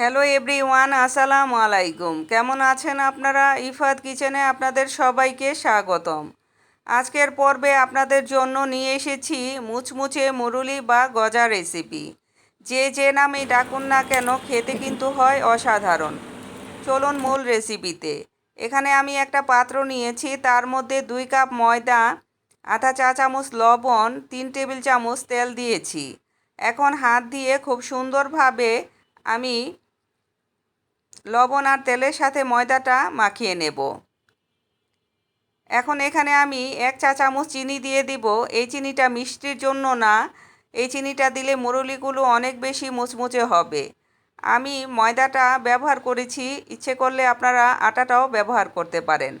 Hello everyone, আসসালামু আলাইকুম। কেমন আছেন আপনারা? ইফাত কিচেনে আপনাদের সবাইকে স্বাগতম। আজকের পর্বে আপনাদের জন্য নিয়ে এসেছি মুচমুচে মুরুলি বা গজা রেসিপি। যে যে নামে ডাকুন না কেন খেতে কিন্তু হয় অসাধারণ। চলুন মূল রেসিপিতে। এখানে আমি একটা পাত্র নিয়েছি, তার মধ্যে দুই কাপ ময়দা, আধা চা চামচ লবণ, তিন টেবিল চামচ তেল দিয়েছি। এখন হাত দিয়ে খুব সুন্দরভাবে আমি লবণ আর তেলের সাথে ময়দাটা মাখিয়ে নেব। এখন এখানে আমি এক চা চামচ চিনি দিয়ে দিব। এই চিনিটা মিষ্টির জন্য না। এই চিনিটা দিলে মুরুলিগুলো অনেক বেশি মুচমুচে হবে। আমি ময়দাটা ব্যবহার করেছি। ইচ্ছে করলে আপনারা আটাটাও ব্যবহার করতে পারেন।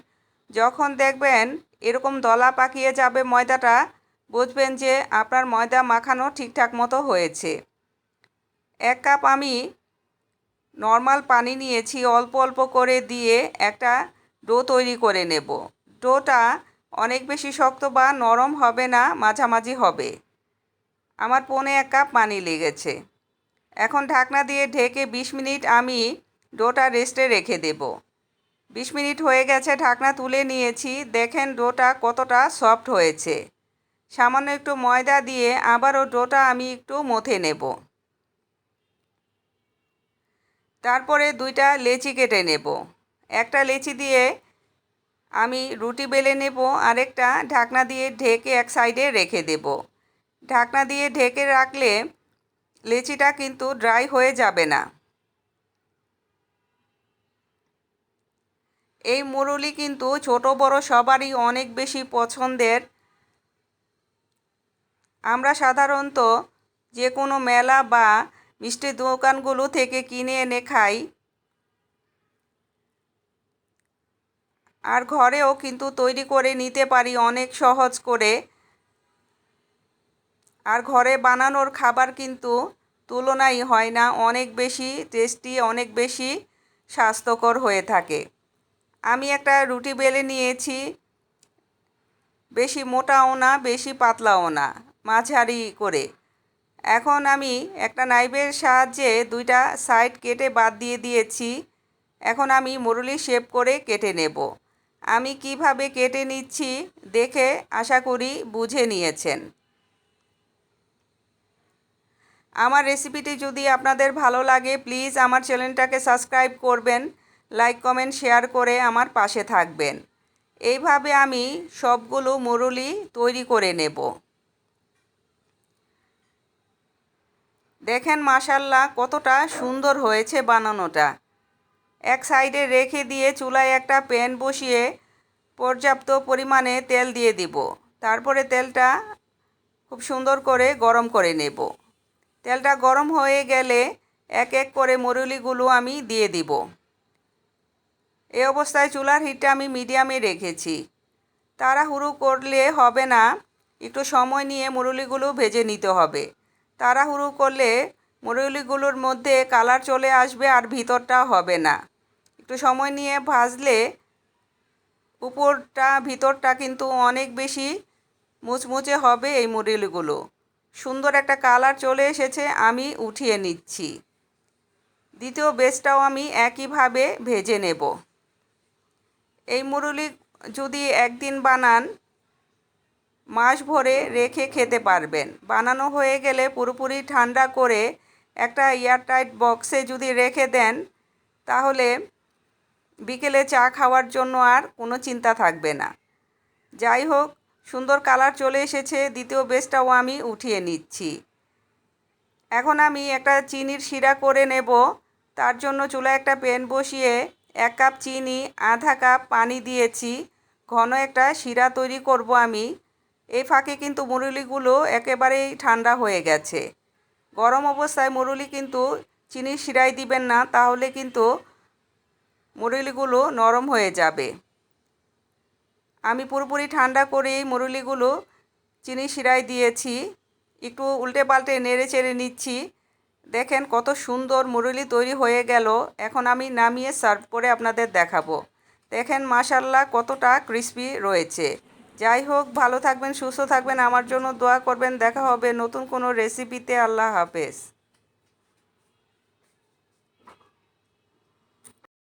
যখন দেখবেন এরকম দলা পাকিয়ে যাবে ময়দাটা, বুঝবেন যে আপনার ময়দা মাখানো ঠিকঠাক মতো হয়েছে। এক কাপ আমি নর্মাল পানি নিয়েছি, অল্প অল্প করে দিয়ে একটা ডো তৈরি করে নেব। ডোটা অনেক বেশি শক্ত বা নরম হবে না, মাঝামাঝি হবে। আমার পনে এক কাপ পানি লেগেছে। এখন ঢাকনা দিয়ে ঢেকে ২০ মিনিট আমি ডোটা রেস্টে রেখে দেব। ২০ মিনিট হয়ে গেছে, ঢাকনা তুলে নিয়েছি। দেখেন ডোটা কতটা সফট হয়েছে। সামান্য একটু ময়দা দিয়ে আবারও ডোটা আমি একটু মথে নেব। তারপরে দুইটা লেচি কেটে নেব। একটা লেচি দিয়ে আমি রুটি বেলে নেব, আরেকটা ঢাকনা দিয়ে ঢেকে এক সাইডে রেখে দেব। ঢাকনা দিয়ে ঢেকে রাখলে লেচিটা কিন্তু ড্রাই হয়ে যাবে না। এই মুরুলি কিন্তু ছোট, বড় সবারই অনেক বেশি পছন্দের। আমরা সাধারণত যে কোনো মেলা বা মিষ্টির দোকানগুলো থেকে কিনে এনে খাই। আর ঘরেও কিন্তু তৈরি করে নিতে পারি অনেক সহজ করে। আর ঘরে বানানোর খাবার কিন্তু তুলনাই হয় না, অনেক বেশি টেস্টি, অনেক বেশি স্বাস্থ্যকর হয়ে থাকে। আমি একটা রুটি বেলে নিয়েছি, বেশি মোটাও না, বেশি পাতলাও না, মাঝারি করে। এখন আমি একটা নাইফের সাহায্যে দুইটা সাইড কেটে বাদ দিয়ে দিয়েছি। এখন আমি মুরুলি শেপ করে কেটে নেব। আমি কীভাবে কেটে নিচ্ছি দেখে আশা করি বুঝে নিয়েছেন। আমার রেসিপিটি যদি আপনাদের ভালো লাগে, প্লিজ আমার চ্যানেলটাকে সাবস্ক্রাইব করবেন, লাইক, কমেন্ট, শেয়ার করে আমার পাশে থাকবেন। এইভাবে আমি সবগুলো মুরুলি তৈরি করে নেব। দেখেন মাসাল্লাহ কতটা সুন্দর হয়েছে বানানোটা। এক সাইডে রেখে দিয়ে চুলায় একটা প্যান বসিয়ে পর্যাপ্ত পরিমাণে তেল দিয়ে দিব। তারপরে তেলটা খুব সুন্দর করে গরম করে নেব। তেলটা গরম হয়ে গেলে এক এক করে মরুলিগুলো আমি দিয়ে দিব। এই অবস্থায় চুলার হিটটা আমি মিডিয়ামে রেখেছি। তাড়াহুড়ো করলে হবে না, একটু সময় নিয়ে মুরুলিগুলো ভেজে নিতে হবে। তাড়াহুড়ো করলে মুরুলিগুলোর মধ্যে কালার চলে আসবে আর ভিতরটা হবে না। একটু সময় নিয়ে ভাজলে উপরটা, ভিতরটা কিন্তু অনেক বেশি মুচমুচে হবে এই মুরুলিগুলো সুন্দর একটা কালার চলে এসেছে, আমি উঠিয়ে নিচ্ছি। দ্বিতীয় বেসটাও আমি একইভাবে ভেজে নেব। এই মুরুলি যদি একদিন বানান মাস ভরে রেখে খেতে পারবেন। বানানো হয়ে গেলে পুরোপুরি ঠান্ডা করে একটা এয়ারটাইট বক্সে যদি রেখে দেন, তাহলে বিকেলে চা খাওয়ার জন্য আর কোনো চিন্তা থাকবে না। যাই হোক, সুন্দর কালার চলে এসেছে, দ্বিতীয় বেসটাও আমি উঠিয়ে নিচ্ছি। এখন আমি একটা চিনির শিরা করে নেব। তার জন্য চুলা একটা প্যান বসিয়ে এক কাপ চিনি, আধা কাপ পানি দিয়েছি। ঘন একটা শিরা তৈরি করব আমি। ফাঁকে কিন্তু মুরুলিগুলো একেবারেই ঠান্ডা হয়ে গেছে। গরম অবস্থায় মুরুলি কিন্তু চিনি শিরাই দিবেন না, তাহলে কিন্তু মুরুলিগুলো নরম হয়ে যাবে। আমি পুরোপুরি ঠান্ডা করেই মুরুলিগুলো চিনি শিরাই দিয়েছি। একটু উল্টে পাল্টে নেড়ে চেড়ে নিচ্ছি। দেখেন কত সুন্দর মুরুলি তৈরি হয়ে গেল। এখন আমি নামিয়ে সার্ভ করে আপনাদের দেখাবো। দেখেন মাশাল্লাহ কতটা ক্রিস্পি রয়েছে। যাই হোক, ভালো থাকবেন, সুস্থ থাকবেন। আমার জন্য দোয়া করবেন। দেখা হবে নতুন কোনো রেসিপিতে আল্লাহ হাফেজ।